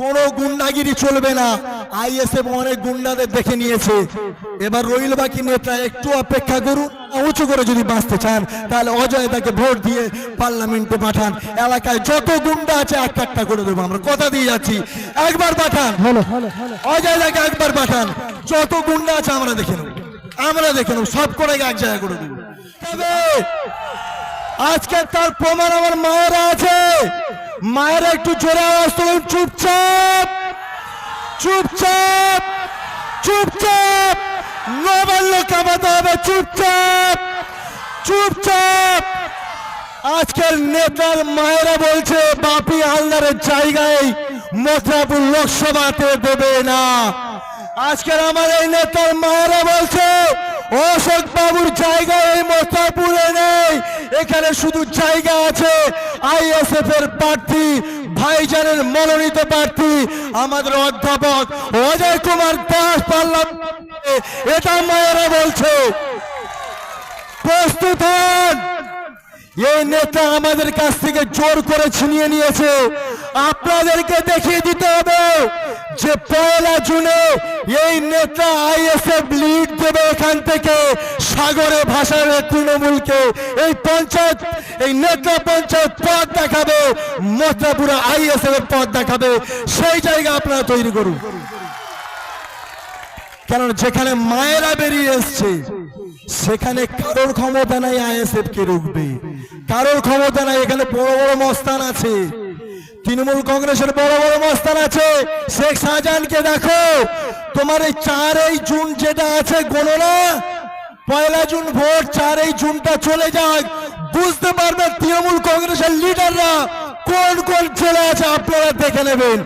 কোনো গুন্ডাগিরি চলবে না। আইএসএফ অনেক গুন্ডাদের দেখে নিয়েছে। এবার রইল বাকি নেতা একটু অপেক্ষা করুন। উঁচু করে যদি বাঁচতে চান তাহলে অজয় তাকে ভোট দিয়ে পার্লামেন্টে পাঠান। এলাকায় যত গুন্ডা আছে এক একটা করে দেবো আমরা। কথা দিয়ে যাচ্ছি। একবার পাঠান। অজয় তাকে একবার পাঠান। যত গুন্ডা আছে আমরা দেখে নেব। আমরা দেখে নেব। সব করে এক জায়গায় করে দেবো। তবে আজকে তার প্রমাণ আমার মায়েরা আছে। মায়েরা একটু জোরে আওয়াজ তুলুন, চুপচাপ চুপচাপ চুপচাপ নবান্ন কামাতে হবে, চুপচাপ চুপচাপ। আজকের নেতার মায়েরা বলছে, বাপি হালদারের জায়গায় মথুরাপুর লোকসভাতে দেবে না। আজকের আমার এই নেতার মায়েরা বলছে অশোক বাবুর জায়গা এই মথুরাপুরে নেই। এখানে শুধু জায়গা আছে। আইএসএফ এর প্রার্থী, ভাইজানের মনোনীত প্রার্থী, আমাদের অধ্যাপক অজয় কুমার দাস পাল্লাম। এটা মায়েরা বলছে। প্রস্তুত এই নেতা আমাদের কাছ থেকে জোর করে ছিনিয়ে নিয়েছে। আপনাদেরকে দেখিয়ে দিতে হবে। যে পয়লা জুনে এই নেতা আইএসএফ লিড দেবে এখান থেকে, সাগরে ভাষার তৃণমূলকে। এই পঞ্চায়েত, এই নেতা পঞ্চায়েত পদ দেখাবে মোত্রাপুরে আইএসএফ এর পদ দেখাবে। সেই জায়গা আপনারা তৈরি করুন। কারণ যেখানে মায়েরা বেরিয়ে এসছে, সেখানে কারোর ক্ষমতা নাই আইএসএফ কে রুখবে। কারোর ক্ষমতা নাই, এখানে বড় বড় মস্তান আছে। তৃণমূল কংগ্রেসের বড় বড় মস্তান আছে। শেখ শাহজাহানকে দেখো। তোমার এই চারই জুন যেটা আছে গণনা পয়লা জুন ভোট, চারই জুনটা চলে যাক। বুঝতে পারবেন তৃণমূল কংগ্রেসের লিডাররা কোন কোন ছেলে আছে, আপনারা দেখে নেবেন।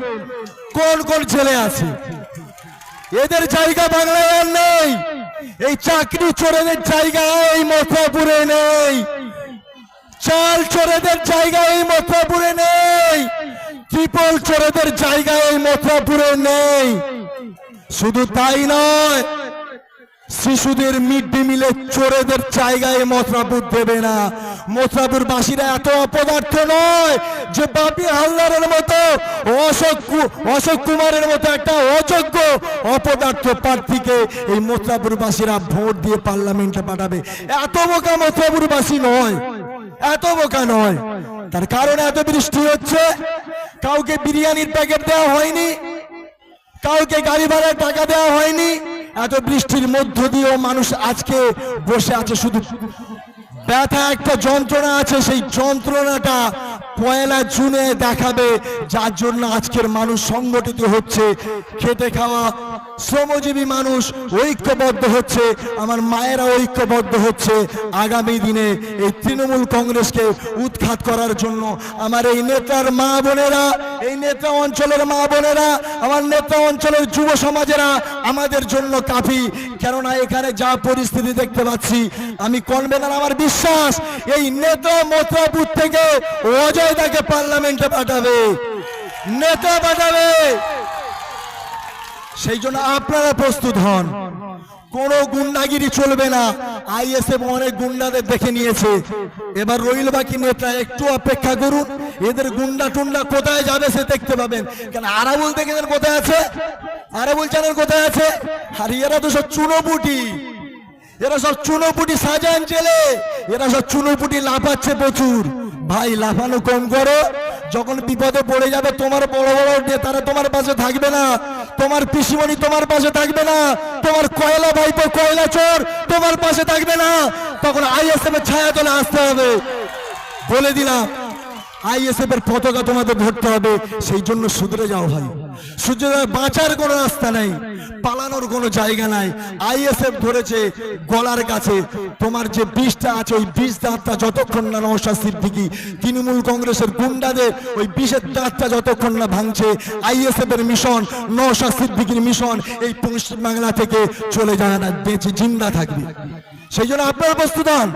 কোন কোন ছেলে আছে। এদের জায়গা বাংলায় আর নেই। এই চাকরি চোরেদের জায়গা এই মথুরাপুরে নেই। চাল চোরেদের জায়গা এই মথুরাপুরে নেই। ট্রিপল চোরেদের জায়গায় এই মথুরাপুরে নেই। শুধু তাই নয়, শিশুদের মিড ডে মিলে চোরেদের জায়গায় মথুরাপুর দেবে না। মথুরাপুর বাসীরা এত অপদার্থ নয় যে বাপি হালদারের মতো, অশোক অশোক কুমারের মতো একটা অযোগ্য অপদার্থ প্রার্থীকে এই মথুরাপুর বাসীরা ভোট দিয়ে পার্লামেন্টে পাঠাবে। এত বোকা মথুরাপুর বাসী নয়, এত বোকা নয়। তার কারণে এত বৃষ্টি হচ্ছে। কাউকে বিরিয়ানির প্যাকেট দেওয়া হয়নি। কাউকে গাড়ি ভাড়ার টাকা দেওয়া হয়নি। এত বৃষ্টির মধ্য দিয়েও মানুষ আজকে বসে আছে শুধু। ব্যথা একটা যন্ত্রণা আছে, সেই যন্ত্রণাটা পয়লা জুনে দেখাবে। যার জন্য আজকের মানুষ সংগঠিত হচ্ছে। খেটে খাওয়া শ্রমজীবী মানুষ ঐক্যবদ্ধ হচ্ছে, আমার মায়েরা ঐক্যবদ্ধ হচ্ছে। আগামী দিনে এই তৃণমূল কংগ্রেসকে উৎখাত করার জন্য আমার এই নেতার মা বোনেরা, এই নেতা অঞ্চলের মা বোনেরা, আমার নেতা অঞ্চলের যুব সমাজেরা, আমাদের জন্য কাফি। কেননা এখানে যা পরিস্থিতি দেখতে পাচ্ছি, আমি কনভেনার আমার বিশ্বাস, এই নেতা মথুরাপুর থেকে অজয় তাকে পার্লামেন্টে পাঠাবে। নেতা পাঠাবে। সেই জন্য আপনারা প্রস্তুত হন। কোনো গুন্ডাগিরি চলবে না। আইএসএফ অনেক গুন্ডাদের দেখে নিয়েছে। এবার রইল বাকি নেতা, একটু অপেক্ষা করুন। এদের গুন্ডা টুন্ডা কোথায় যাবে সে দেখতে পাবেন। কেন, আরাবুল দেখেছেন কোথায় আছে? আরাবুল জানেন কোথায় আছে? আর, এরা তো সব চুনোপুটি। এরা সব চুনোপুটি সাজান ছেলে এরা সব চুনোপুটি লাফাচ্ছে প্রচুর। ভাই, লাফানো কম করো। যখন বিপদে পড়ে যাবে তোমার বড় বড় নেতারা তোমার পাশে থাকবে না। তোমার পিসিমণি তোমার পাশে থাকবে না। তোমার কয়লা ভাইপো কয়লা চোর তোমার পাশে থাকবে না। তখন আইএসএফ এর ছায়া তোলে আসতে হবে। বলে দিলাম, আইএসএফ এর পতাকা তোমাদের ধরতে হবে। সেই জন্য সুদরে যাও ভাই। সুধরে বাঁচার কোনো রাস্তা নাই, পালানোর কোনো জায়গা নাই। আইএসএফ ধরেছে গলার কাছে। তোমার যে বিষটা আছে, ওই বিষ দাঁতটা যতক্ষণ না নওশাদ সিদ্দিকি, তৃণমূল কংগ্রেসের গুন্ডাদের ওই বিষের দাঁতটা যতক্ষণ না ভাঙছে আইএসএফ এর মিশন, নওশাদ সিদ্দিকির মিশন এই পশ্চিম বাংলা থেকে চলে যায় না, বেঁচে জিন্দা থাকবে। সেই জন্য আপনারা প্রস্তুত হন।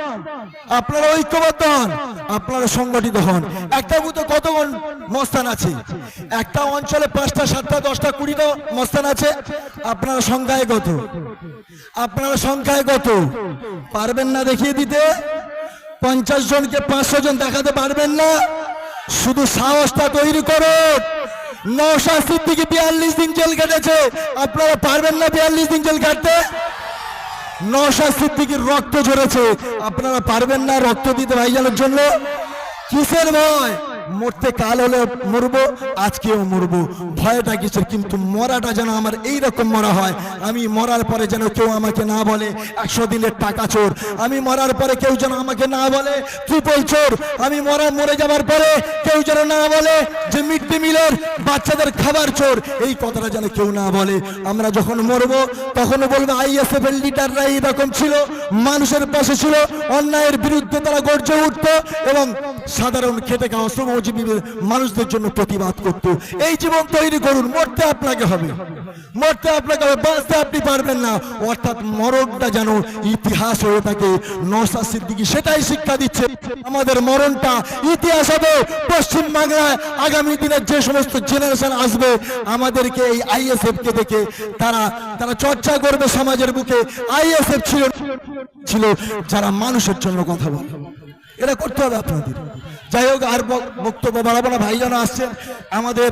আপনারা ঐক্যবদ্ধ হন। আপনারা সংগঠিত হন। একটা বুথে কতক্ষণ মস্তান আছে? একটা অঞ্চলে পাঁচটা সাতটা, দশটা, কুড়িটা মস্তান আছে। আপনারা সংখ্যায় কত? আপনারা সংখ্যায় কত? পারবেন না দেখিয়ে দিতে? পঞ্চাশ জনকে পাঁচশো জন দেখাতে পারবেন না? শুধু সাহসটা তৈরি করুন নৌশাদ সিদ্দিকি বিয়াল্লিশ দিন জেল কেটেছে। আপনারা পারবেন না বিয়াল্লিশ দিন জেল কাটতে? নৌশাদ সিদ্দিকির রক্ত ঝরেছে। আপনারা পারবেন না রক্ত দিতে ভাইজানের জন্য? কিসের ভয়? মরতে কাল হলে মরবো, আজকেও মরবো। ভয়টা কিসের? কিন্তু মরাটা যেন আমার এই রকম মরা হয়। আমি মরার পরে যেন কেউ আমাকে না বলে, একশো দিনের টাকা চোর। আমি মরার পরে কেউ যেন আমাকে না বলে ট্রিপল চোর। আমি মরা, মরে যাবার পরে কেউ যেন না বলে যে মিড ডে মিলের বাচ্চাদের খাবার চোর। এই কথাটা যেন কেউ না বলে। আমরা যখন মরবো, তখন বলব আইএসএফ এর লিডাররা এইরকম ছিল। মানুষের পাশে ছিল। অন্যায়ের বিরুদ্ধে তারা গর্জে উঠতো এবং সাধারণ খেটে খাওয়া শ্রমজীবী মানুষদের জন্য প্রতিবাদ করত। এই জীবন তৈরি করুন, মরতে আপনাকে হবে। মরতে আপনাকে হবে, বাঁচতে আপনি পারবেন না। অর্থাৎ মরণটা যেন ইতিহাস হয়ে থাকে নসা সিদ্দিকি সেটাই শিক্ষা দিচ্ছে। আমাদের মরণটা ইতিহাস হবে। পশ্চিম বাংলায় আগামী দিনের যে সমস্ত জেনারেশন আসবে, আমাদেরকে এই আইএসএফ কে দেখে তারা তারা চর্চা করবে সমাজের বুকে। আইএসএফ ছিল ছিল, যারা মানুষের জন্য কথা বলে। এটা করতে হবে আপনাদের। যাই হোক, আর বক- বক্তব্য বাড়াবো না। ভাইজান আসছেন, আমাদের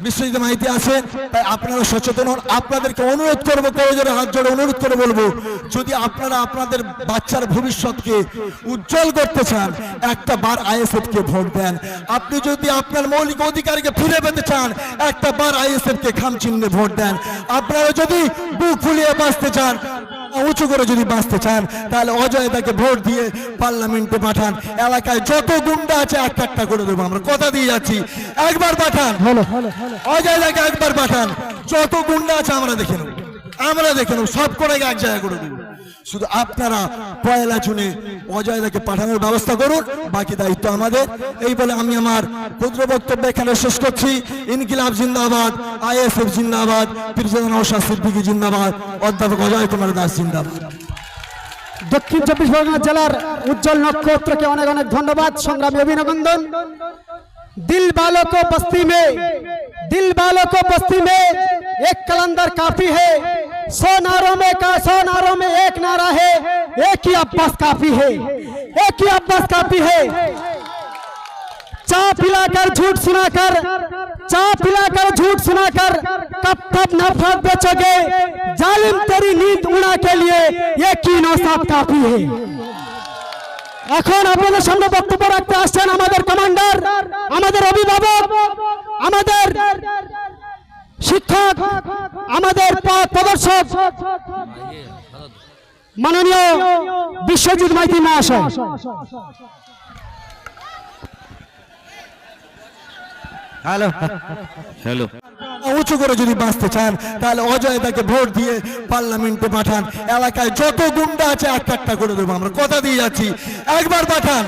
বিশ্বজিৎ মাইতি আছেন, তাই আপনারা সচেতন হন। আপনাদেরকে অনুরোধ করব কলেজের হাত জোড়ে অনুরোধ করে বলব, যদি আপনারা আপনাদের বাচ্চার ভবিষ্যৎকে উজ্জ্বল করতে চান, একটা বার আইএসএফ কে ভোট দেন। আপনি যদি আপনার মৌলিক অধিকারকে ফিরে পেতে চান, একটা বার আইএসএফ কে খাম চিহ্নে ভোট দেন। আপনারা যদি বুক ফুলিয়ে বাঁচতে চান উঁচু করে যদি বাঁচতে চান তাহলে অজয় তাকে ভোট দিয়ে পার্লামেন্টে পাঠান। এলাকায় যত গুন্ডা আছে একটা একটা করে দেবো আমরা। কথা দিয়ে যাচ্ছি। একবার পাঠান। অজয় তাকে একবার পাঠান। যত গুন্ডা আছে আমরা দেখে নেব। আমরা দেখে নেব। সব করে এক জায়গায় করে দেবো। শুধু আপনারা পয়লা জুনে অজয় তাকে পাঠানোর ব্যবস্থা করুন বাকি দায়িত্ব আমাদের এই বলে আমি আমার ক্ষুদ্র বক্তব্য এখানে শেষ করছি ইনকিলাব জিন্দাবাদ আইএসএফ জিন্দাবাদ পিরজাদা নওশাদ সিদ্দিকী জিন্দাবাদ অধ্যাপক অজয় কুমার দাস জিন্দাবাদ দক্ষিণ চব্বিশ পরগনা জেলার উজ্জ্বল নক্ষত্রকে অনেক অনেক ধন্যবাদ সংগ্রামী অভিনন্দন दिल वालों को बस्ती में दिल वालों को बस्ती में एक कलंदर काफी है सौ नारों में का सौ नारों में एक नारा है एक ही अब्बास काफी है एक ही अब्बास काफी है चा पिलाकर झूठ सुनाकर चा पिलाकर झूठ सुनाकर कब तब नफरत बेचोगे जालिम तेरी नींद उड़ा के लिए एक ही नौसाद काफी है এখন আপনাদের সামনে বক্তব্য রাখতে আসছেন আমাদের কমান্ডার আমাদের অভিভাবক আমাদের শিক্ষক আমাদের পথ মাননীয় বিশ্বজিৎ মাইতি মহাশয়। হ্যালো। হ্যালো। উঁচু করে যদি বাঁচতে চান তাহলে অজয় তাকে ভোট দিয়ে পার্লামেন্টে পাঠান। এলাকায় যত গুন্ডা আছে এক একটা করে দেবো আমরা। কথা দিয়ে যাচ্ছি। একবার পাঠান।